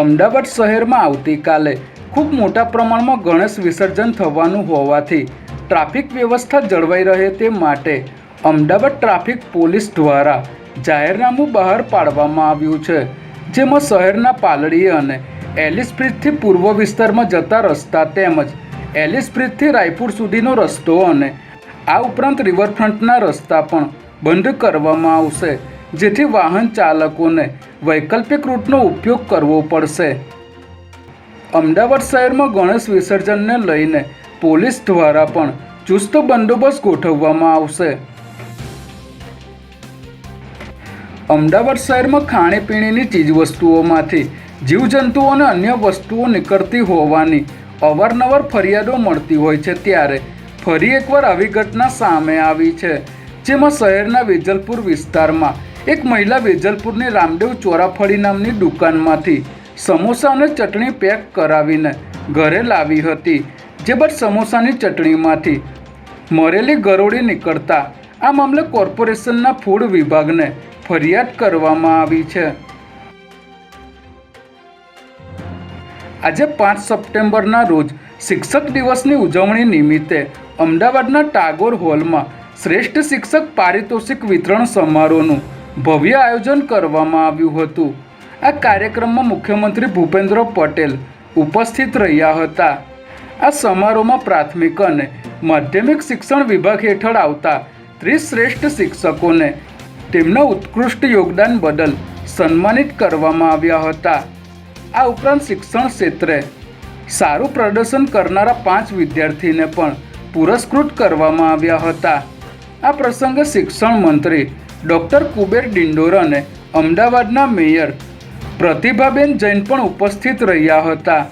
અમદાવાદ શહેરમાં આવતીકાલે ખૂબ મોટા પ્રમાણમાં ગણેશ વિસર્જન થવાનું હોવાથી ટ્રાફિક વ્યવસ્થા જળવાઈ રહે તે માટે અમદાવાદ ટ્રાફિક પોલીસ દ્વારા જાહેરનામું બહાર પાડવામાં આવ્યું છે. જેમાં શહેરના પાલડી અને એલિસ બ્રિજથી પૂર્વ વિસ્તારમાં જતા રસ્તા તેમજ એલિસ બ્રિજથી રાયપુર સુધીનો રસ્તો અને આ ઉપરાંત રિવરફ્રન્ટના રસ્તા પણ બંધ કરવામાં આવશે. જેથી વાહન ચાલકોને વૈકલ્પિક રૂટનો ઉપયોગ કરવો પડશે. અમદાવાદ શહેરમાં ગણેશ વિસર્જનને લઈને પોલીસ દ્વારા પણ ચુસ્ત બંદોબસ્ત ગોઠવવામાં આવશે. અમદાવાદ શહેરમાં ખાણીપીણીની ચીજવસ્તુઓમાંથી જીવજંતુઓ અને અન્ય વસ્તુઓ નીકળતી હોવાની અવારનવાર ફરિયાદો મળતી હોય છે ત્યારે ફરી એકવાર આવી ઘટના સામે આવી છે, જેમાં શહેરના વેજલપુર વિસ્તારમાં એક મહિલા વેજલપુરની રામદેવ ચોરાફળી નામની દુકાનમાંથી સમોસા અને ચટણી પેક કરાવીને ઘરે લાવી હતી, જે બાદ સમોસાની ચટણીમાંથી મરેલી ગરોળી નીકળતા આ મામલે કોર્પોરેશનના ફૂડ વિભાગને ફરિયાદ કરવામાં આવી છે. આજે પાંચ સપ્ટેમ્બરના રોજ શિક્ષક દિવસની ઉજવણી નિમિત્તે અમદાવાદના ટાગોર હોલમાં શ્રેષ્ઠ શિક્ષક પારિતોષિક વિતરણ સમારોહનું ભવ્ય આયોજન કરવામાં આવ્યું હતું. આ કાર્યક્રમમાં મુખ્યમંત્રી ભૂપેન્દ્ર પટેલ ઉપસ્થિત રહ્યા હતા. આ સમારોહમાં પ્રાથમિક અને માધ્યમિક શિક્ષણ વિભાગ હેઠળ આવતા ત્રીસ શ્રેષ્ઠ શિક્ષકોને તેમના ઉત્કૃષ્ટ યોગદાન બદલ સન્માનિત કરવામાં આવ્યા હતા. આ ઉપરાંત શિક્ષણ ક્ષેત્રે સારું પ્રદર્શન કરનારા પાંચ વિદ્યાર્થીને પણ પુરસ્કૃત કરવામાં આવ્યા હતા. આ પ્રસંગે શિક્ષણ મંત્રી ડૉક્ટર કુબેર ડિંડોર અને અમદાવાદના મેયર પ્રતિભાબેન જૈન પણ ઉપસ્થિત રહ્યા હતા.